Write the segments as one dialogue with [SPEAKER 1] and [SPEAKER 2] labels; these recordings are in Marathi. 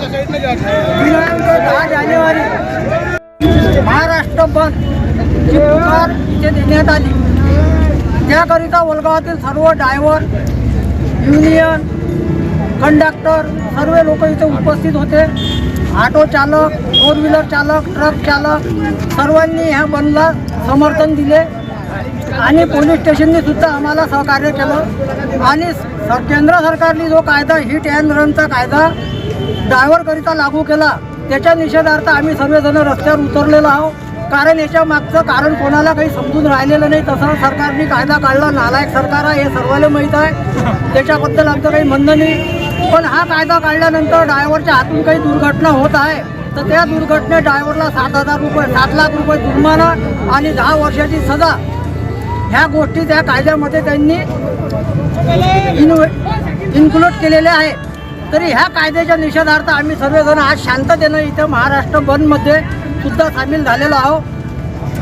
[SPEAKER 1] दहा जानेवारी महाराष्ट्र बंद पुकार इथे देण्यात आली. त्याकरिता वलगावातील सर्व ड्रायव्हर युनियन कंडक्टर सर्व लोक इथे उपस्थित होते. ऑटो चालक फोर व्हीलर चालक ट्रक चालक सर्वांनी ह्या बंदला समर्थन दिले. आणि पोलीस स्टेशनने सुद्धा आम्हाला सहकार्य केलं. आणि केंद्र सरकारने जो कायदा हिट अँड रनचा कायदा ड्रायव्हरकरिता लागू केला. त्याच्या निषेधार्थ आम्ही सर्वजण रस्त्यावर उतरलेलो आहोत. कारण याच्या मागचं कारण कोणाला काही समजून राहिलेलं नाही. तसं सरकारने कायदा काढला. नालायक सरकार आहे हे सर्वाला माहीत आहे. त्याच्याबद्दल आमचं काही म्हणणं नाही. पण हा कायदा काढल्यानंतर ड्रायव्हरच्या हातून काही दुर्घटना होत आहे. तर त्या दुर्घटनेत ड्रायव्हरला सात हजार रुपये सात लाख रुपये जुर्माना आणि दहा वर्षाची सजा. ह्या गोष्टी त्या कायद्यामध्ये त्यांनी इन्क्लूड केलेल्या आहे तरी ह्या कायद्याच्या निषेधार्थ आम्ही सर्वजण आज शांततेनं इथं महाराष्ट्र बंदमध्ये सुद्धा सामील झालेलो आहोत.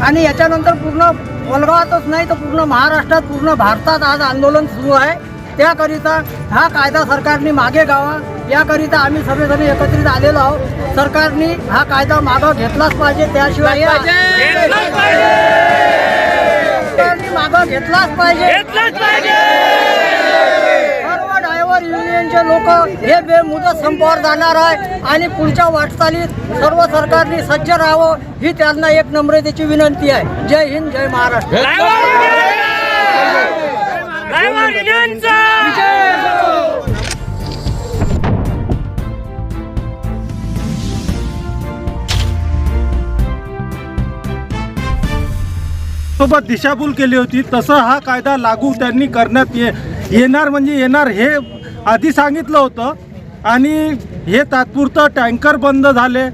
[SPEAKER 1] आणि याच्यानंतर पूर्ण वलगावातच नाही तर पूर्ण महाराष्ट्रात पूर्ण भारतात आज आंदोलन सुरू आहे. त्याकरिता हा कायदा सरकारने मागे घ्यावा. याकरिता आम्ही सर्वजण एकत्रित आलेलो आहोत. सरकारने हा कायदा मागं घेतलाच पाहिजे. त्याशिवाय सरकारने मागं घेतलाच पाहिजे! ड्रायव्हर युनियनचे लोक हे बेमुदत संपावर जाणार आहे आणि पुढच्या वाटचालीत सर्व सरकारने सज्ज राहावं ही त्यांना एक नम्रतेची विनंती आहे. जय हिंद जय महाराष्ट्र.
[SPEAKER 2] सोबत दिशाभूल केली होती तसं हा कायदा लागू त्यांनी करण्यात ये येणार म्हणजे येणार हे आधी सांगितलं होतं आणि हे तात्पुरतं टँकर बंद झाले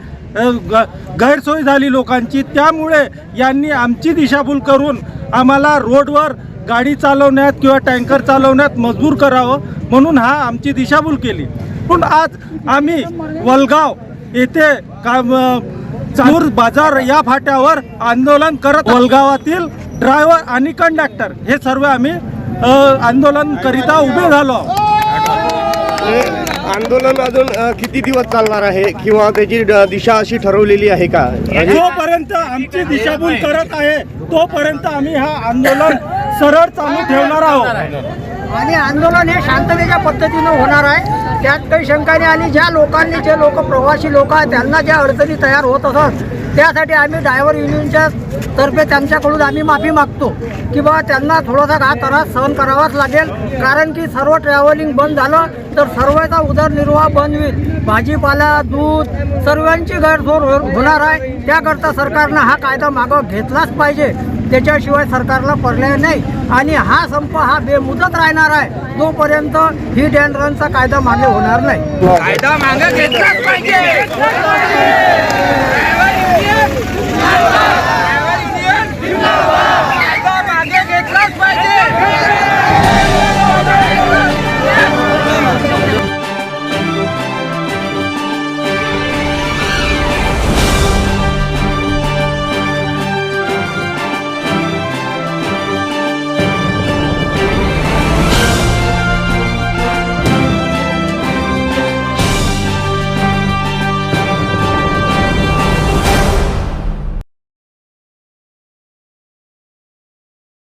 [SPEAKER 2] ग- गैरसोय झाली लोकांची. त्यामुळे यांनी आमची दिशाभूल करून आम्हाला रोडवर गाडी चालवण्यात किंवा टँकर चालवण्यात मजबूर करावं म्हणून हा आमची दिशाभूल केली. पण आज आम्ही वलगाव येथे काम चालूर बाजार या फाट्यावर आंदोलन करत वलगावातील ड्रायव्हर आणि कंडक्टर हे सर्व आम्ही आंदोलन करिता उभे झालो आहोत.
[SPEAKER 3] आंदोलन अजून किती दिवस चालणार आहे? किंवा त्याची दिशा अशी ठरवलेली आहे का?
[SPEAKER 2] जोपर्यंत आमची दिशाभूल करत आहे तोपर्यंत आम्ही हा आंदोलन सरळ चालू ठेवणार आहोत.
[SPEAKER 1] आणि आंदोलन हे शांततेच्या पद्धतीनं होणार आहे. त्यात काही शंका नाही. आणि ज्या लोकांनी जे लोक प्रवासी लोक आहेत त्यांना ज्या अडचणी तयार होत असत त्यासाठी आम्ही ड्रायव्हर युनियनच्या तर्फे त्यांच्याकडून आम्ही माफी मागतो की बाबा त्यांना थोडासा हा त्रास सहन करावाच लागेल. कारण की सर्व ट्रॅव्हलिंग बंद झालं तर सर्वांचा उदरनिर्वाह बंद होईल. भाजीपाला दूध सर्वांची गैरसोय हो- होणार आहे. त्याकरता सरकारनं हा कायदा मागं घेतलाच पाहिजे. त्याच्याशिवाय सरकारला पर्याय नाही. आणि हा संप हा बेमुदत राहणार आहे. जोपर्यंत ही अँड रनचा कायदा मागे होणार नाही.
[SPEAKER 4] कायदा मागे घेतलाच पाहिजे.